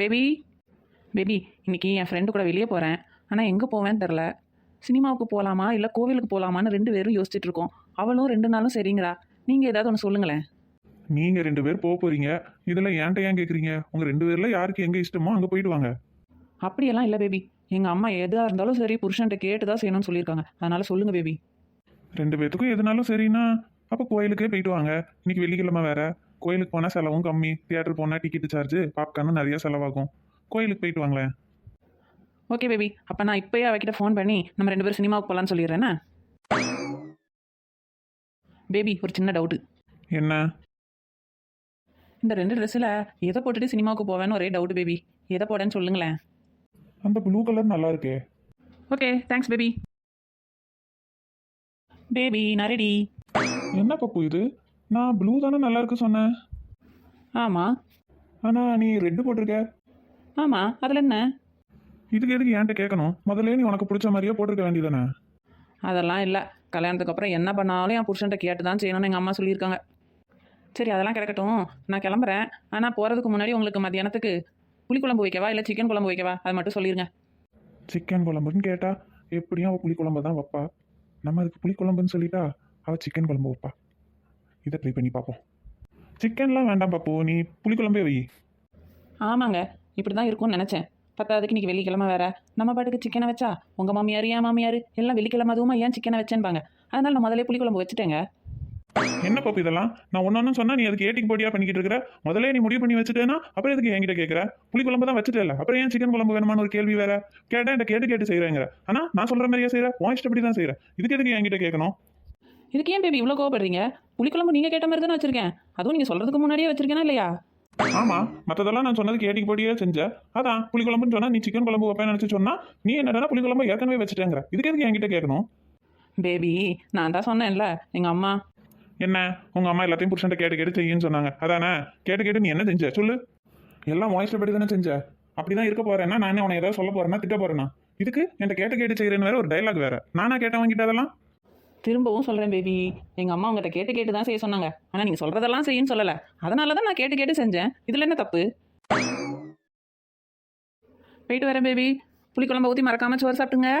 Baby baby இன்னைக்கு என் friend கூட வெளியே போகிறேன் ஆனால் எங்கே போவேன்னு தெரில சினிமாவுக்கு போகலாமா இல்லை கோவிலுக்கு போகலாமான்னு ரெண்டு பேரும் யோசிச்சுட்டு இருக்கோம். அவளும் ரெண்டு நாளும் சரிங்கிறா. நீங்கள் ஏதாவது ஒன்று சொல்லுங்களேன். நீங்க ரெண்டு பேர் போக போறீங்க. இதுல ஏன்ட்ட ஏன் கேக்குறீங்க? உங்க ரெண்டு பேர்ல யாருக்கு எங்க இஷ்டமோ அங்க போயிட்டு வாங்க. அப்படியெல்லாம் இல்லை பேபி எங்கள் அம்மா எதாக இருந்தாலும் சரி புருஷன்ட்ட கேட்டு தான் செய்யணும்னு சொல்லியிருக்காங்க. அதனால் சொல்லுங்கள் பேபி ரெண்டு பேத்துக்கும் எதுனாலும் சரின்னா அப்போ கோயிலுக்கே போயிட்டு வாங்க. இன்னைக்கு வெள்ளிக்கிழமை வேற. கோயிலுக்கு போனால் செலவும் கம்மி. தியேட்டர் போனால் டிக்கெட் சார்ஜ் பாப்கார்னும் நிறைய செலவாகும். கோயிலுக்கு போயிட்டு வாங்களேன். ஓகே பேபி அப்போ நான் இப்போயே அவகிட்ட ஃபோன் பண்ணி நம்ம ரெண்டு பேரும் சினிமாவுக்கு போகலான்னு சொல்லிடுறேன்னா பேபி ஒரு சின்ன டவுட்டு என்ன? இந்த ரெண்டு ட்ரெஸ்ஸில் எதை போட்டுட்டு சினிமாவுக்கு போவேன்னு ஒரே டவுட் பேபி எதை போடேன்னு சொல்லுங்களேன். அந்த ப்ளூ கலர் நல்லா இருக்கே. ஓகே தேங்க்ஸ் பேபி பேபி நான் ரெடி என்ன பப்பு இது? நான் ப்ளூ தானே நல்லா இருக்கு சொன்னேன். ஆமாம் ஆனா நீ ரெட்டு போட்டிருக்க? ஆமாம் அதில் என்ன? இதுக்கு எதுக்கு ஏன்ட்ட கேட்கணும்? முதல்ல நீ உனக்கு பிடிச்ச மாதிரியே போட்டிருக்க வேண்டியதானே அதெல்லாம் இல்லை. கல்யாணத்துக்கு அப்புறம் என்ன பண்ணாலும் என் புருஷன்ட்ட கேட்டு தான் செய்யணும்னு எங்கள் அம்மா சொல்லியிருக்காங்க. சரி அதெல்லாம் கிடக்கட்டும். நான் கிளம்புறேன். ஆனால் போகிறதுக்கு முன்னாடி உங்களுக்கு மத்தியானத்துக்கு புளிக்குழம்பு வைக்கவா? இல்லை சிக்கன் குழம்பு வைக்கவா? அது மட்டும் சொல்லிடுங்க சிக்கன் குழம்புன்னு கேட்டா எப்படியும் அவள் புளிக்குழம்பு தான் வைப்பா. நம்ம அதுக்கு புளிக்குழம்புன்னு சொல்லிட்டா அவள் சிக்கன் குழம்பு வைப்பா. இதை ட்ரை பண்ணி பார்ப்போம். சிக்கன்லாம் வேண்டாம் பாப்பு நீ புளிக்குழம்பே வை. ஆமாங்க இப்படி தான் இருக்கும்னு நினச்சேன். பத்தாவதுக்கு இன்னைக்கு வெள்ளிக்கிழமை வேற. நம்ம பாட்டுக்கு சிக்கனை வச்சா? உங்கள் மாமியார் ஏன் மாமியார் எல்லாம் வெள்ளிக்கிழமை அதுவுமா ஏன் சிக்கனை வச்சேன்பாங்க? அதனால நான் முதல்ல புளிக்குழம்பு வச்சுட்டேங்க. என்ன பாப்பு இதெல்லாம்? நான் ஒன்று சொன்னா நீ அதுக்கு ஏட்டிங் போட்டியா பண்ணிக்கிட்டு இருக்கிற? முதல்ல நீ முடிவு பண்ணி வச்சுட்டேன்னா அப்புறம் எதுக்கு என்கிட்ட கேட்குற புளிக்குழம்பு தான் வச்சுட்டேல அப்புறம் ஏன் சிக்கன் குழம்பு வேணுமான்னு ஒரு கேள்வி வேற? கேட்டேன் என்கிட்ட கேட்டு கேட்டு செய்கிறேங்கிற ஆனால் நான் சொல்கிற மாதிரியே செய்கிறேன் உன் இஷ்டப்படி தான் செய்கிறேன் இதுக்கு எதுக்கு என்கிட்ட கேட்கணும்? இதுக்கு ஏன் பேபி இவ்வளோ கோவப்படுறீங்க? புளிக்குழம்பு நீங்கள் கேட்ட மாதிரி தானே வச்சுருக்கேன். அதுவும் நீங்கள் சொல்கிறதுக்கு முன்னாடியே வச்சிருக்கேனா இல்லையா? ஆமா மற்றதெல்லாம் நான் சொன்னது கேட்டிங் போட்டியே செஞ்சேன் அதான் புளிக்குழம்புன்னு சொன்னா நீ சிக்கன் குழம்பு வைப்பேன்னு நினச்சி சொன்னா நீ என்னடா புளிக்குழம்பு ஏற்கனவே வச்சுட்டேங்கிற. இதுக்கு எதுக்கு என்கிட்ட கேட்கணும்? பேபி நான் தான் சொன்னேன்ல எங்கள் அம்மா. என்ன? உங்க அம்மா எல்லாத்தையும் புருஷன்ட்ட கேட்டு கேட்டு செய்யுன்னு சொன்னாங்க. அதானே? கேட்டு கேட்டு நீ என்ன செஞ்ச? சொல்லு. எல்லாம் வாய்ஸ்ல படி தானே செஞ்ச. அப்படிதான் இருக்க போறேன்னா நானே உன ஏதாவது சொல்ல போறேன்னா திட்ட போறேனா இதுக்கு என்கிட்ட கேட்டு கேட்டு செய்யறேன்னு வேற ஒரு டைலாக் வேற. நானா கேட்டவன் கிட்ட அதெல்லாம்? திரும்பவும் சொல்கிறேன் பேபி எங்கள் அம்மா உங்கள்கிட்ட கேட்டு கேட்டு தான் செய்ய சொன்னாங்க. ஆனால் நீங்கள் சொல்கிறதெல்லாம் செய்யுன்னு சொல்லலை. அதனால தான் நான் கேட்டு கேட்டு செஞ்சேன். இதில் என்ன தப்பு? போயிட்டு வரேன் பேபி புளிக்குழம்பு ஊற்றி மறக்காம சோறு சாப்பிட்டுங்க.